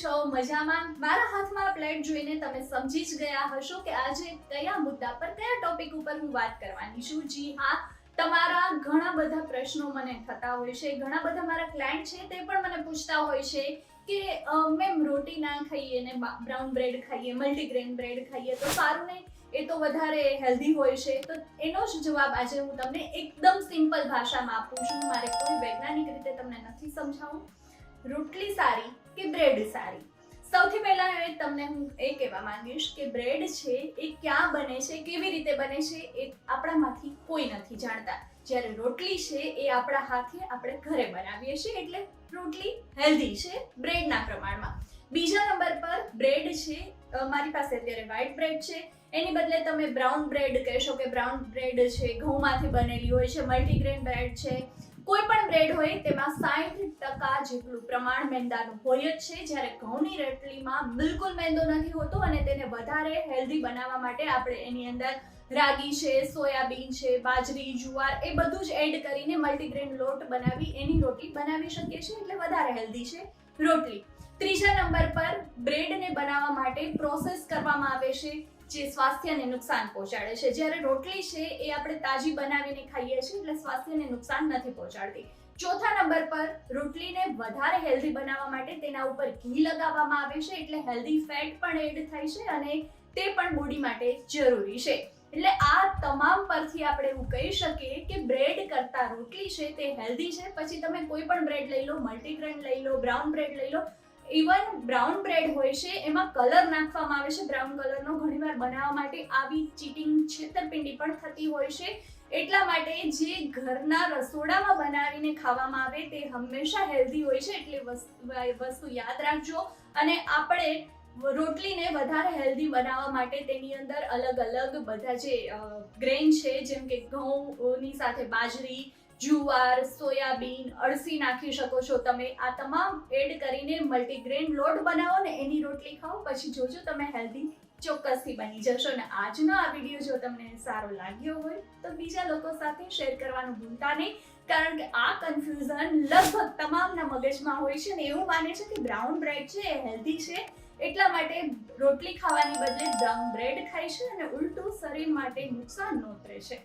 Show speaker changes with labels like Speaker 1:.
Speaker 1: છો? મજામાં? મારા હાથમાં પ્લેટ જોઈને તમે સમજી જ ગયા હશો કે આજે કયા મુદ્દા પર, કયા ટોપિક ઉપર હું વાત કરવાની છું? જી હા, તમારા ઘણા બધા પ્રશ્નો મને થતા હોય છે. ઘણા બધા મારા ક્લાયન્ટ છે તે પણ મને પૂછતા હોય છે કે મેમ, રોટી ના ખાઈએ ને બ્રાઉન બ્રેડ ખાઈએ મલ્ટીગ્રેન બ્રેડ ખાઈએ, તો સારું નહીં એ તો વધારે હેલ્ધી હોય છે. તો એનો જ જવાબ આજે હું તમને એકદમ સિમ્પલ ભાષામાં આપું છું. મારે કોઈ વૈજ્ઞાનિક રીતે તમને નથી સમજાવું. રોટલી સારી કે બ્રેડ સારી. સૌથી પહેલા તમને હું એ કહેવા માંગીશ કે બ્રેડ છે એ ક્યાં બને છે, કેવી રીતે બને છે, એ આપણામાંથી કોઈ નથી જાણતા. જ્યારે રોટલી છે એ આપણા હાથે આપણે ઘરે બનાવીએ છીએ, એટલે રોટલી હેલ્ધી છે બ્રેડના પ્રમાણમાં. બીજા નંબર પર બ્રેડ છે મારી પાસે અત્યારે વ્હાઈટ બ્રેડ છે. એની બદલે તમે બ્રાઉન બ્રેડ કહેશો કે બ્રાઉન બ્રેડ છે, ઘઉંમાંથી બનેલી હોય છે મલ્ટીગ્રેન બ્રેડ છે કોઈ પણ બ્રેડ હોય તેમાં સાઠ ટકા જેટલું પ્રમાણ મેંદાનું હોય જ છે. જ્યારે ઘઉંની રોટલીમાં બિલકુલ મેંદો નથી હોતો અને તેને વધારે હેલ્ધી બનાવવા માટે આપણે એની અંદર રાગી છે, સોયાબીન છે, બાજરી, જુવાર એ બધું જ એડ કરીને મલ્ટીગ્રેન લોટ બનાવી એની રોટલી બનાવી શકીએ છીએ એટલે વધારે હેલ્ધી છે રોટલી. ત્રીજા નંબર પર બ્રેડને બનાવવા માટે પ્રોસેસ કરવામાં આવે છે. જે સ્વાસ્થ્યને નુકસાન પહોંચાડે છે. જ્યારે રોટલી છે એ આપણે તાજી બનાવીને ખાઈએ છીએ એટલે સ્વાસ્થ્યને નુકસાન નથી પહોંચાડતી. ચોથા નંબર પર રોટલીને વધારે હેલ્ધી બનાવવા માટે તેના ઉપર ઘી લગાવવામાં આવે છે એટલે હેલ્ધી ફેટ પણ એડ થાય છે અને તે પણ બોડી માટે જરૂરી છે. એટલે આ તમામ પરથી આપણે એવું કહી શકીએ કે બ્રેડ કરતા રોટલી છે તે હેલ્ધી છે. પછી તમે કોઈ પણ બ્રેડ લઈ લો મલ્ટીગ્રેન લઈ લો બ્રાઉન બ્રેડ લઈ લો ઇવન બ્રાઉન બ્રેડ હોય છે, એમાં કલર નાખવામાં આવે છે. બ્રાઉન કલરનો ઘણીવાર બનાવવા માટે આવી ચીટિંગ છેતરપિંડી પણ થતી હોય છે. એટલા માટે જે ઘરના રસોડામાં બનાવીને ખાવામાં આવે તે હંમેશા હેલ્ધી હોય છે. એટલે વસ્તુ યાદ રાખજો. અને આપણે રોટલીને વધારે હેલ્ધી બનાવવા માટે તેની અંદર અલગ અલગ બધા જે ગ્રેન છે, જેમ કે ઘઉંની સાથે બાજરી જુવાર, સોયાબીન, અળસી નાખી શકો છો તમે. આ તમામ એડ કરીને મલ્ટીગ્રેન લોટ બનાવો ને એની રોટલી ખાઓ, પછી જોજો તમે હેલ્ધી ચોક્કસથી બની જશો. ને આજનો આ વીડિયો જો તમને સારો લાગ્યો હોય, તો બીજા લોકો સાથે શેર કરવાનું ભૂલતા નહીં, કારણ કે આ કન્ફ્યુઝન લગભગ તમામના મગજમાં હોય છે ને એવું માને છે કે બ્રાઉન બ્રેડ છે એ હેલ્ધી છે, એટલા માટે રોટલી ખાવાની બદલે બ્રાઉન બ્રેડ ખાય છે અને ઉલટું શરીર માટે નુકસાન નોતરે છે